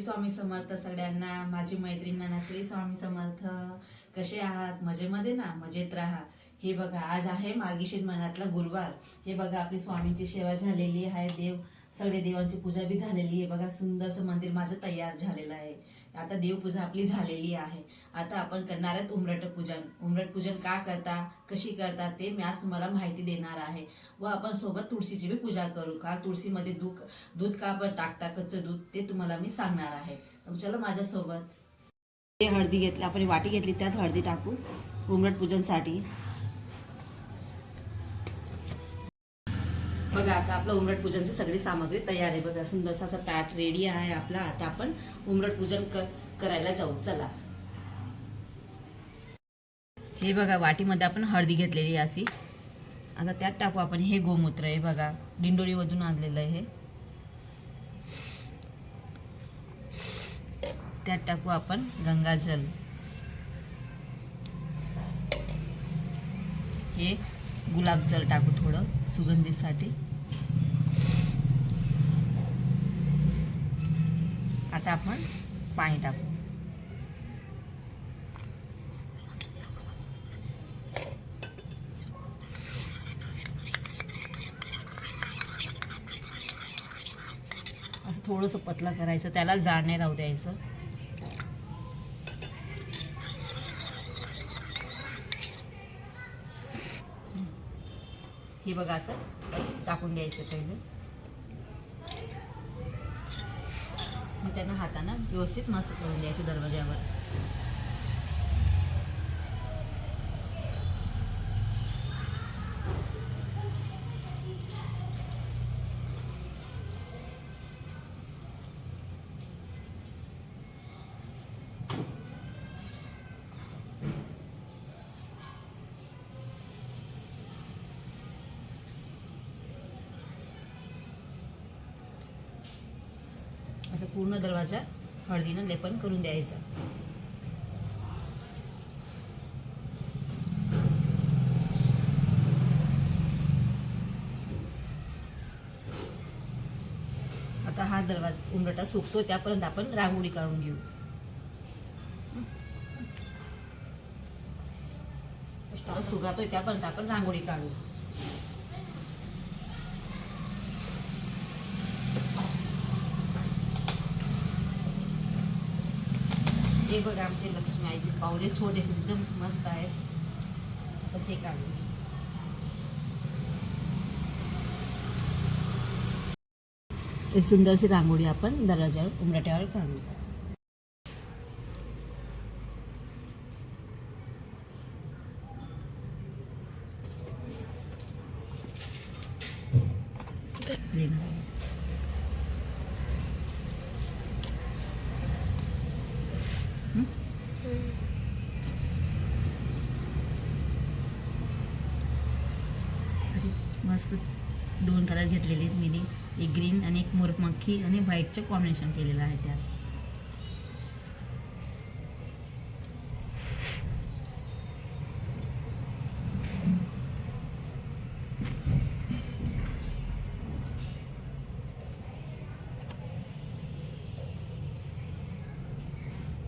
स्वामी समर्थ सगळ्यांना माझी मैत्रिणींना श्री स्वामी समर्थ कसे आहात? मजेमध्ये ना? मजेत राहा. हे बघा आज आहे मार्गशीर मनातला गुरुवार. हे बघा आपली स्वामींची सेवा झालेली आहे. देव सगळे देवांची पूजा बी झालेली आहे. बघा सुंदरसं मंदिर माझं तयार झालेलं आहे. आता देवपूजा आपली झालेली आहे. आता आपण करणार आहेत उमरट पूजन. उमरट पूजन का करता? कशी करता? ते मी आज तुम्हाला माहिती देणार आहे. व आपण सोबत तुळशीची बी पूजा करू का? तुळशीमध्ये दूध दूध का आपण टाकता? कच्चं दूध? ते तुम्हाला मी सांगणार आहे. तर चला माझ्यासोबत. ते हळदी घेतली आपण वाटी घेतली त्यात हळदी टाकू. उमरट पूजनसाठी. बघा आता आपलं उमरट पूजनची सगळी सामग्री तयार आहे. बघा सुंदरसा असा ताट रेडी आहे आपला. आता आपण उमरट पूजन कर करायला जाऊ. चला. हे बघा वाटीमध्ये आपण हळदी घेतलेली अशी. आता त्यात टाकू आपण. हे गोमूत्र आहे बघा. डिंडोळीमधून आणलेलं आहे हे. त्यात टाकू आपण गंगाजल. हे गुलाबजल टाकू थोडं सुगंधीसाठी. आता आपण पाणी टाकू. असं थोडंसं पतला करायचं त्याला जाड राहू द्यायचं. हे बघा असं. टाकून द्यायचं पहिले. मग त्यांना हातानं व्यवस्थित मस्त करून द्यायचं दरवाज्यावर असं पूर्ण दरवाजा हळदीनं लेपन करून द्यायचं. आता हा दरवाजा उमरटा सुकतो त्यापर्यंत आपण रांगोळी काढून घेऊ. सुगातोय त्यापर्यंत आपण रांगोळी काढू. हे बघा आमचे लक्ष्मी आईचे पावले छोटेसे एकदम मस्त आहेत तर ते काढू ते सुंदरशी रांगोळी आपण दरवाजावर उमराट्यावर काढू लेणं. अशी मस्त दोन कलर घेतलेले आहेत मिनी. एक ग्रीन आणि एक मोरपंखी आणि व्हाईटचं कॉम्बिनेशन केलेलं आहे त्यात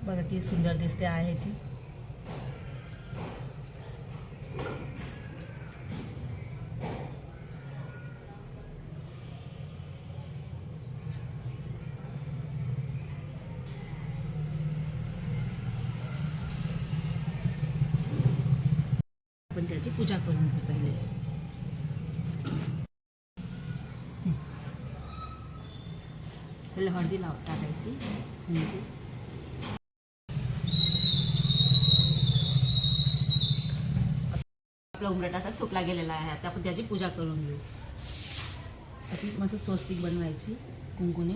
बघा किती सुंदर दिसते आहे ती. आपण त्याची पूजा करून घेऊ पहिले. हळदी लाव टाकायची. कुंकू आता सुकला गेलेला आहे. आता आपण त्याची पूजा करून घेऊ. अशी मस्त स्वस्तिक बनवायची कुंकुने.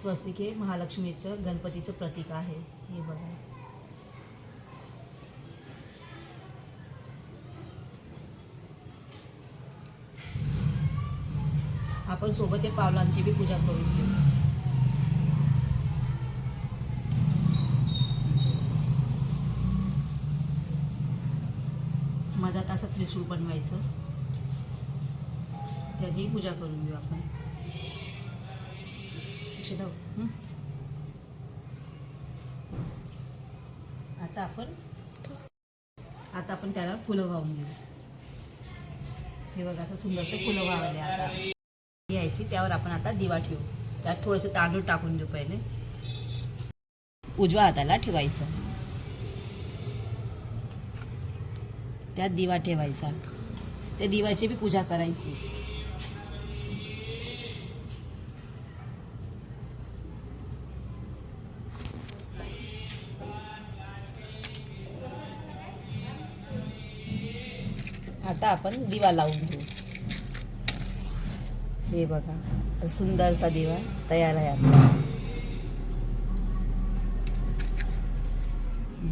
स्वस्तिक हे महालक्ष्मीचं गणपतीचं प्रतीक आहे. हे बघा. आपण सोबत या पावलांची बी पूजा करून घेऊ. मधात असं त्रिशूळ बनवायचं. त्याचीही पूजा करून घेऊ आपण. आता आपण आता आपण त्याला फुलं वाहून घेऊ. हे बघा असं सुंदरसं फुलं वाहले आता. घ्यायची त्यावर आपण आता दिवा ठेवू. त्यात थोडंसं तांदूळ टाकून देऊ पहिले. उजव्या हाताला ठेवायचं. त्यात दिवा ठेवायचा. त्या दिवाची बी पूजा करायची. आता आपण दिवा लावून घेऊ. हे बघा सुंदरसा दिवा तयार आहे आपला.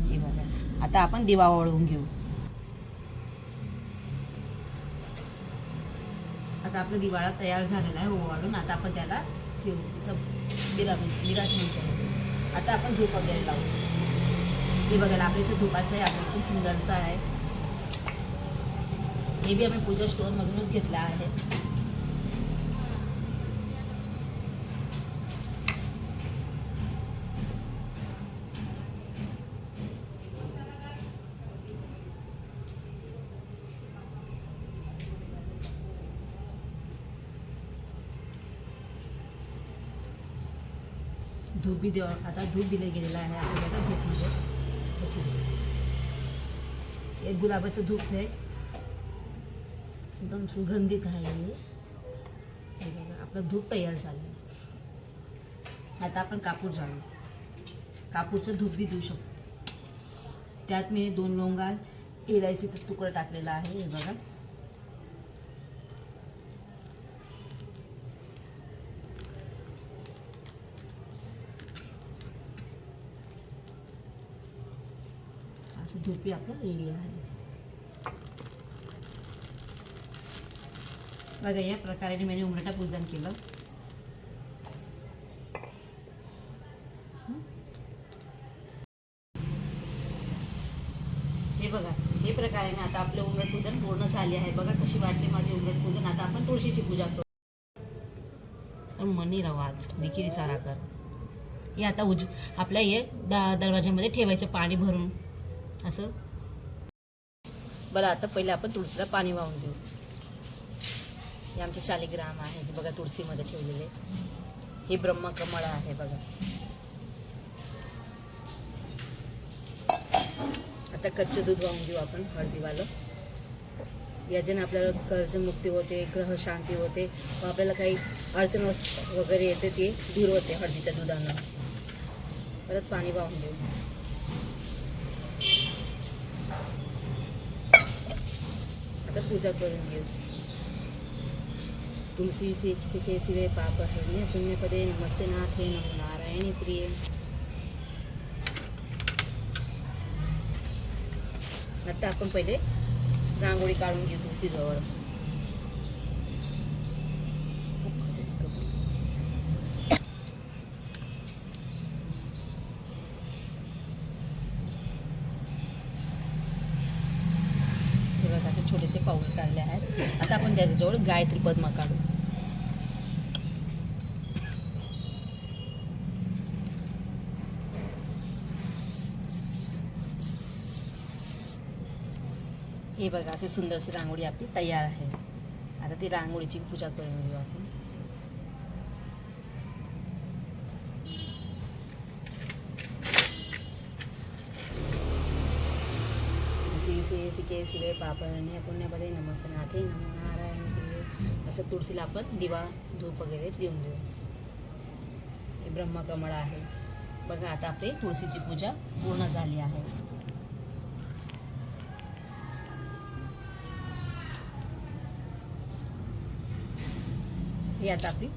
हे बघा आता आपण दिवा ओळवून घेऊ. आता आपला दिवाळा तयार झालेला आहे ओवाळून आता आपण त्याला ठेवू इथं बिरा बिराजमान आता आपण धूप वगैरे लावू. हे बघायला आपल्या धुपाचं आहे आपलं खूप सुंदरचं आहे. हे बी आम्ही पूजा स्टोअरमधूनच घेतला आहे. धूप बी देवा आता धूप दिले गेलेलं आहे आपण आता धूपमध्ये. एक गुलाबाचं धूप आहे. एकदम सुगंधित आहे हे. हे बघा आपलं धूप तयार झालं. आता आपण कापूर जाळू कापूरचं धूप बी देऊ शकतो. त्यात मी दोन लोंगा इलायचीचं तुकडं टाकलेला आहे हे बघा. असं धूपी आपलं रेडी आहे. बघा या प्रकारे मी उमरटा पूजन केलं. हे बघा हे प्रकारे ना आता आपलं उमरट पूजन पूर्ण झाले आहे. बघा कशी वाटली माझी उमरट पूजन. आता आपण तुळशीची पूजा करू. तर मनी रवाज विकिरी सारा कर हे आता उज आपल्या हे द दरवाज्यामध्ये ठेवायचं पाणी भरून. असं? बरं आता पहिले आपण तुळशीला पाणी वाहून देऊ हे आमचे शालिग्राम आहे हे बघा तुळशीमध्ये ठेवलेले. हे ब्रह्मकमळ आहे बघा. आता कच्चं दूध वाहून देऊ आपण हळदीवालं. याच्याने आपल्याला कर्जमुक्ती होते ग्रह शांती होते. व आपल्याला काही अडचण वगैरे येते ती दूर होते हळदीच्या दुधानं. परत पाणी वाहून देऊ आता पूजा करून घेऊ. तुलसी सि सिखे सिवे पाप हरणे पुण्यपदे नमस्ते नाथे नमो नारायणी प्रिय. आता आपण पहिले रांगोळी काढून घेऊ तुळशीजवळ हे बघा असे छोटेसे पाऊल काढले आहेत. आता आपण त्याच्याजवळ गायत्री पद्मा काढू. हे बघा असे सुंदरशी रांगोळी आपली तयार आहे. आता ती रांगोळीची पूजा करून घेऊ आपण. शिवे पापरण्य पुण्यपदे नमस्नाथे नमो नारायण प्रिय असं तुळशीला आपण दिवा धूप वगैरे देऊन देऊ हे ब्रह्मकमळ आहे बघा आता आपली तुळशीची पूजा पूर्ण झाली आहे ही आता आपली